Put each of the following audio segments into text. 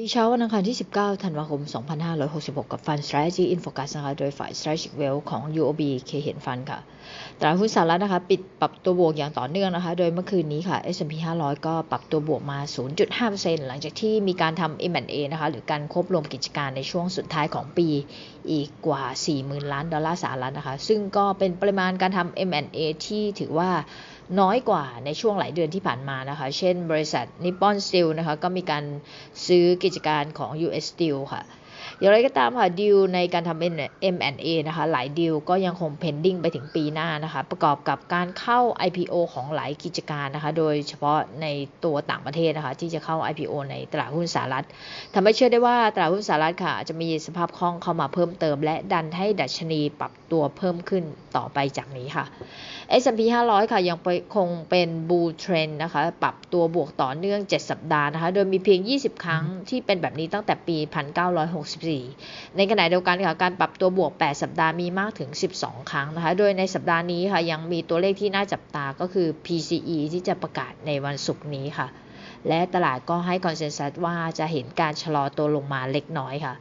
ดีเช้าวันอังคารที่ 19 ธันวาคม 2566 กับ Fund Strategy in Focus นะคะ โดยฝ่าย Strategic Wealth ของ UOB เคเห็นฟันค่ะ ตลาดหุ้นสหรัฐนะคะ ปิดปรับตัวบวกอย่างต่อเนื่องนะคะ โดยเมื่อคืนนี้ค่ะ S&P 500 ก็ปรับตัวบวกมา 0.5%หลังจากที่มีการทำ M&A นะคะ หรือการควบรวมกิจการในช่วงสุดท้ายของปีอีกกว่า 40,000 ล้านดอลลาร์สหรัฐนะคะ ซึ่งก็เป็นปริมาณการทำ M&A ที่ถือว่า น้อยกว่าในช่วงหลายเดือนที่ผ่านมานะคะ เช่นบริษัทนิปปอนสตีลนะคะก็มีการซื้อกิจการของ US Steel ค่ะ อย่างไรก็ตามค่ะดีลในการทำ M&A นะคะ หลายดีลก็ยังคง pending ไปถึงปีหน้านะคะ ประกอบกับการเข้า IPO ของหลายกิจการนะคะ โดยเฉพาะในตัวต่างประเทศนะคะ ที่จะเข้า IPO ในตลาดหุ้นสหรัฐทำให้เชื่อได้ว่าตลาดหุ้นสหรัฐค่ะ จะมีสภาพคล่องเข้ามาเพิ่มเติม และดันให้ดัชนีปรับตัวเพิ่มขึ้นต่อไปจากนี้ค่ะ S&P 500 ค่ะ ยังคงเป็น bull trend นะคะ ปรับตัวบวกต่อเนื่อง 7 สัปดาห์นะคะ โดยมีเพียง 20 ครั้งที่เป็นแบบนี้ตั้งแต่ปี 1964ในขณะเดียวกันค่ะการปรับตัวบวก 8 สัปดาห์มีมากถึง 12 ครั้งนะคะ โดยในสัปดาห์นี้ค่ะยังมีตัวเลขที่น่าจับตาก็คือ PCE ที่จะประกาศในวันศุกร์นี้ค่ะ และตลาดก็ให้คอนเซนแซสว่าจะเห็นการชะลอตัวลงมาเล็กน้อยค่ะ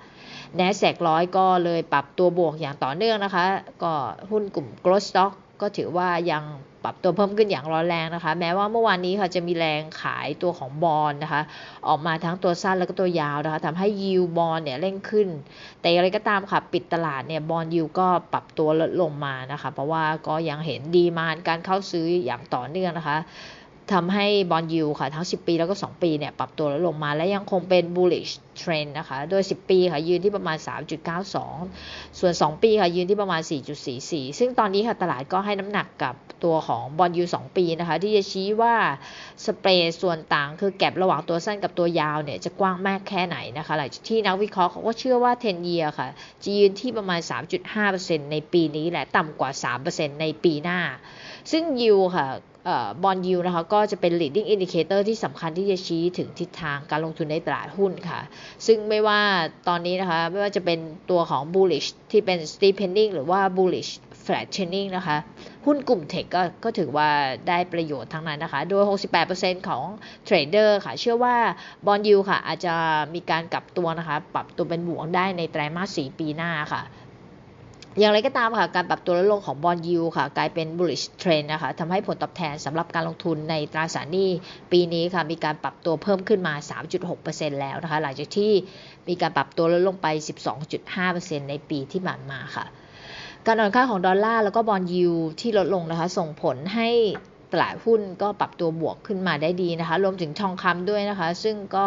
n a s d a q ร้อยก็เลยปรับตัวบวกอย่างต่อเนื่องนะคะ ก็หุ้นกลุ่ม growth stock ก็ถือว่ายังปรับตัวเพิ่มขึ้นอย่างร้อนแรงนะคะ แม้ว่าเมื่อวานนี้ค่ะจะมีแรงขายตัวของบอลนะคะ ออกมาทั้งตัวสั้นแล้วก็ตัวยาวนะคะทำให้ยิวบอลเนี่ยเร่งขึ้น แต่อะไรก็ตามค่ะ ปิดตลาดเนี่ยบอลยิวก็ปรับตัวลดลงมานะคะ เพราะว่าก็ยังเห็นดีมานการเข้าซื้ออย่างต่อเนื่องนะคะ ทำให้บอลยูค่ะทั้ง 10 ปีแล้วก็ 2 ปีเนี่ยปรับตัวลดลงมาและยังคงเป็น bullish trend นะคะโดย 10 ปีค่ะยืนที่ประมาณ 3.92 ส่วน 2 ปีค่ะยืนที่ประมาณ 4.44 ซึ่งตอนนี้ค่ะตลาดก็ให้น้ำหนักกับตัวของบอลยู2 ปีนะคะที่จะชี้ว่าสเปรย์ส่วนต่างคือแก็บระหว่างตัวสั้นกับตัวยาวเนี่ยจะกว้างมากแค่ไหนนะคะหลังจากที่นักวิเคราะห์เขาก็เชื่อว่า 10 year ค่ะจะยืนที่ประมาณ 3.5%ในปีนี้และต่ำกว่า 3%ในปีหน้า ซึ่งยูค่ะ บอลยูนะคะก็จะเป็น leading indicator ที่สำคัญที่จะชี้ถึงทิศทางการลงทุนในตลาดหุ้นค่ะ ซึ่งไม่ว่าตอนนี้นะคะไม่ว่าจะเป็นตัวของ bullish ที่เป็น steepening หรือว่า bullish flattening นะคะ หุ้นกลุ่มเทคก็ก็ถือว่าได้ประโยชน์ทั้งนั้นนะคะ โดย 68%ของเทรดเดอร์ค่ะ เชื่อว่าบอลยูค่ะ อาจจะมีการกลับตัวนะคะ ปรับตัวเป็นบวกได้ในไตรมาส 4 ปีหน้าค่ะ อย่างไรก็ตามค่ะ การปรับตัวลดลงของบอลยูค่ะ กลายเป็น bullish trend นะคะทำให้ผลตอบแทนสำหรับการลงทุนในตราสารหนี้ปีนี้ค่ะ มีการปรับตัวเพิ่มขึ้นมา 3.6%แล้วนะคะ หลังจากที่มีการปรับตัวลดลงไป 12.5%ในปีที่ผ่านมาค่ะ การอ่อนค่าของดอลลาร์แล้วก็บอลยูที่ลดลงนะคะ ส่งผลให้ ลาดหุ้นก็ปรับตัวบวกขึ้นมาได้ดีนะคะ รวมถึงทองคำด้วยนะคะ ซึ่งก็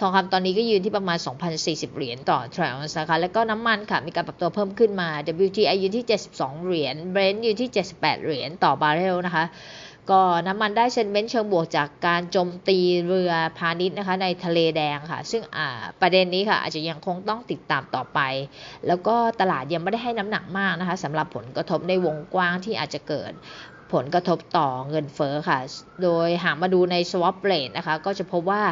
ทองคำตอนนี้ก็ยืนที่ประมาณ 2,040 เหรียญต่อทรัลล์นะคะ แล้วก็น้ำมันค่ะ มีการปรับตัวเพิ่มขึ้นมา WTI ยืนที่ 72 เหรียญ Brent ยืนที่ 78 เหรียญต่อบาร์เรลนะคะก็น้ำมันได้เซนเมนต์เชิงบวกจากการโจมตีเรือพาณิชย์นะคะในทะเลแดงค่ะ ซึ่งประเด็นนี้ค่ะอาจจะยังคงต้องติดตามต่อไป แล้วก็ตลาดยังไม่ได้ให้น้ำหนักมากนะคะสำหรับผลกระทบในวงกว้างที่อาจจะเกิด ผลกระทบต่อเงินเฟ้อค่ะ โดยหากมาดูใน swap rate นะคะ ก็จะพบว่า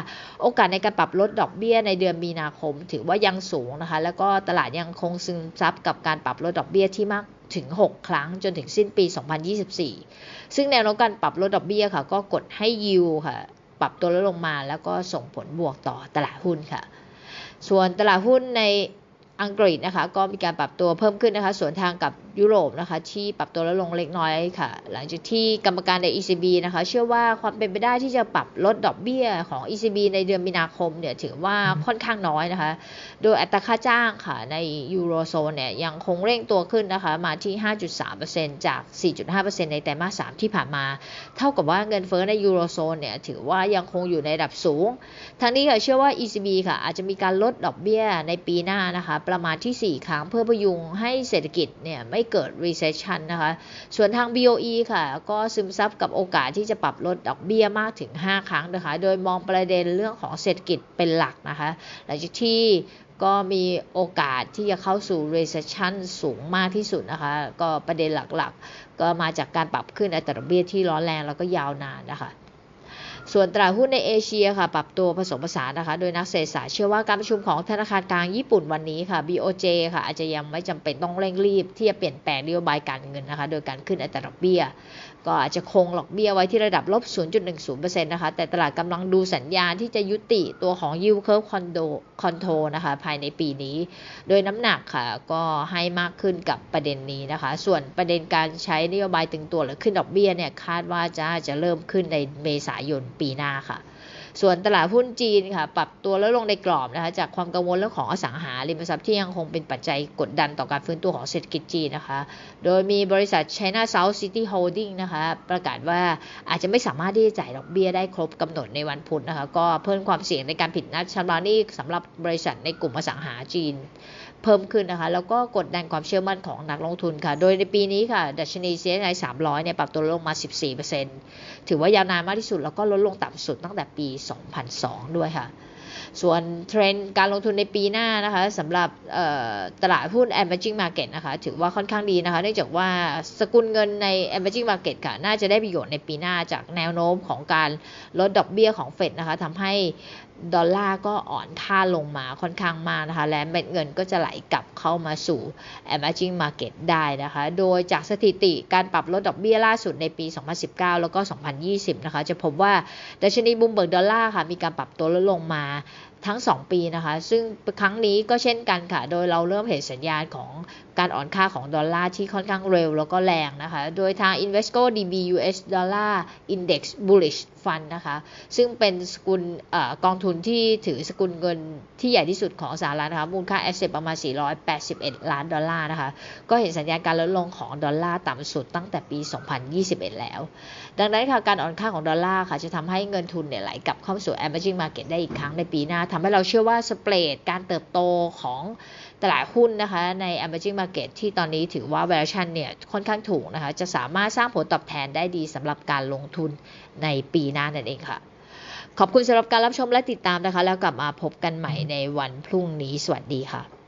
โอกาสในการปรับลดดอกเบี้ยในเดือนมีนาคม ถือว่ายังสูงนะคะ แล้วก็ตลาดยังคงซึมซับกับการปรับลดดอกเบี้ยที่มากถึง 6 ครั้งจนถึงสิ้นปี 2024 ซึ่งแนวโน้มการปรับลดดอกเบี้ยค่ะ ก็กดให้ยิวค่ะ ปรับตัวลดลงมาแล้วก็ส่งผลบวกต่อตลาดหุ้นค่ะ ส่วนตลาดหุ้นใน อังกฤษนะคะก็มีการปรับตัวเพิ่มขึ้นนะคะส่วนทางกับยุโรปนะคะที่ปรับตัวลดลงเล็กน้อยค่ะ หลังจากที่กรรมการใน ECB นะคะเชื่อว่าความเป็นไปได้ที่จะปรับลดดอกเบี้ยของ ECB ในเดือนมีนาคมเนี่ยถือว่าค่อนข้างน้อยนะคะ โดยอัตราค่าจ้างค่ะในยูโรโซนเนี่ยยังคงเร่งตัวขึ้นนะคะมาที่ 5.3%จาก 4.5%ในไตรมาส 3 ที่ผ่านมา เท่ากับว่าเงินเฟ้อในยูโรโซนเนี่ยถือว่ายังคงอยู่ในระดับสูง ทั้งนี้ค่ะเชื่อว่า ECB ค่ะอาจจะมีการลดดอกเบี้ยในปีหน้านะคะประมาณที่ 4 ครั้งเพื่อพยุงให้เศรษฐกิจเนี่ยไม่เกิด recession นะคะ ส่วนทาง BOE ค่ะ ก็ซึมซับกับโอกาสที่จะปรับลดดอกเบี้ยมากถึง 5 ครั้งนะคะ โดยมองประเด็นเรื่องของเศรษฐกิจเป็นหลักนะคะ หลังจากที่ก็มีโอกาสที่จะเข้าสู่ recession สูงมากที่สุดนะคะ ก็ประเด็นหลักๆก็มาจากการปรับขึ้นอัตราดอกเบี้ยที่ร้อนแรงแล้วก็ยาวนานนะคะ ส่วนตลาดหุ้นในเอเชียค่ะปรับตัวผสมผสานนะคะ โดยนักเศรษฐศาสตร์เชื่อว่าการประชุมของธนาคารกลางญี่ปุ่นวันนี้ค่ะ BOJ ค่ะอาจจะยังไม่จำเป็นต้องเร่งรีบ ที่จะเปลี่ยนแปลงนโยบายการเงินนะคะ โดยการขึ้นอัตราดอกเบี้ย ก็อาจจะคงหลอกเบี้ยไว้ที่ระดับลบ 0.10%นะคะ แต่ตลาดกำลังดูสัญญาณที่จะยุติตัวของ yield curve control นะคะภายในปีนี้ โดยน้ำหนักค่ะก็ให้มากขึ้นกับประเด็นนี้นะคะ ส่วนประเด็นการใช้นโยบายตึงตัวหรือขึ้นดอกเบี้ยเนี่ยคาดว่าจะจะเริ่มขึ้นในเมษายนปีหน้าค่ะ ส่วนตลาดหุ้นจีนค่ะ ปรับตัวลดลงในกรอบนะคะ จากความกังวลเรื่องของอสังหาริมทรัพย์ที่ยังคงเป็นปัจจัยกดดันต่อการฟื้นตัวของเศรษฐกิจจีนนะคะ โดยมีบริษัท China South City Holding นะคะ ประกาศว่าอาจจะไม่สามารถที่จะจ่ายดอกเบี้ยได้ครบกำหนดในวันพุธนะคะ ก็เพิ่มความเสี่ยงในการผิดนัดชำระหนี้สำหรับบริษัทในกลุ่มอสังหาจีนเพิ่มขึ้นนะคะ แล้วก็กดดันความเชื่อมั่นของนักลงทุนค่ะ โดยในปีนี้ค่ะ ดัชนี CSI 300 เนี่ยปรับตัวลงมา 14%ถือว่ายาวนานมากที่สุด แล้วก็ลดลงต่ำสุดตั้งแต่ปี2002 ด้วยค่ะ ส่วนเทรนด์การลงทุนในปีหน้านะคะสำหรับตลาดหุ้น emerging market นะคะถือว่าค่อนข้างดีนะคะเนื่องจากว่าสกุลเงินใน emerging market ค่ะน่าจะได้ประโยชน์ในปีหน้าจากแนวโน้มของการลดดอกเบี้ยของเฟดนะคะทำให้ ดอลลาร์ก็อ่อนค่าลงมาค่อนข้างมากนะคะ และเม็ดเงินก็จะไหลกลับเข้ามาสู่ emerging market ได้นะคะ โดยจากสถิติการปรับลดดอกเบี้ยล่าสุดในปี 2019 แล้วก็ 2020 นะคะ จะพบว่าดัชนีบุมเบิร์กดอลลาร์ค่ะ มีการปรับตัวลดลงมา ทั้ง 2 ปีนะคะ ซึ่งครั้งนี้ก็เช่นกันค่ะ โดยเราเริ่มเห็นสัญญาณของการอ่อนค่าของดอลลาร์ที่ค่อนข้างเร็วแล้วก็แรงนะคะ โดยทาง Invesco DB US Dollar Index Bullish Fund นะคะ ซึ่งเป็นสกุลกองทุนที่ถือสกุลเงินที่ใหญ่ที่สุดของสหรัฐนะคะ มูลค่าแอสเซทประมาณ 481 ล้านดอลลาร์นะคะ ก็เห็นสัญญาณการลดลงของดอลลาร์ต่ำสุดตั้งแต่ปี 2021 แล้ว ดังนั้นค่ะ การอ่อนค่าของดอลลาร์ค่ะ จะทำให้เงินทุนเนี่ยไหลกลับเข้าสู่ emerging market ได้อีกครั้งในปีหน้าทำให้เราเชื่อว่าสเปรดการเติบโตของตลาดหุ้นนะคะใน emerging market ที่ตอนนี้ถือว่า valuation เนี่ยค่อนข้างถูกนะคะ จะสามารถสร้างผลตอบแทนได้ดีสำหรับการลงทุนในปีหน้านั่นเองค่ะ ขอบคุณสำหรับการรับชมและติดตามนะคะ แล้วกลับมาพบกันใหม่ในวันพรุ่งนี้ สวัสดีค่ะ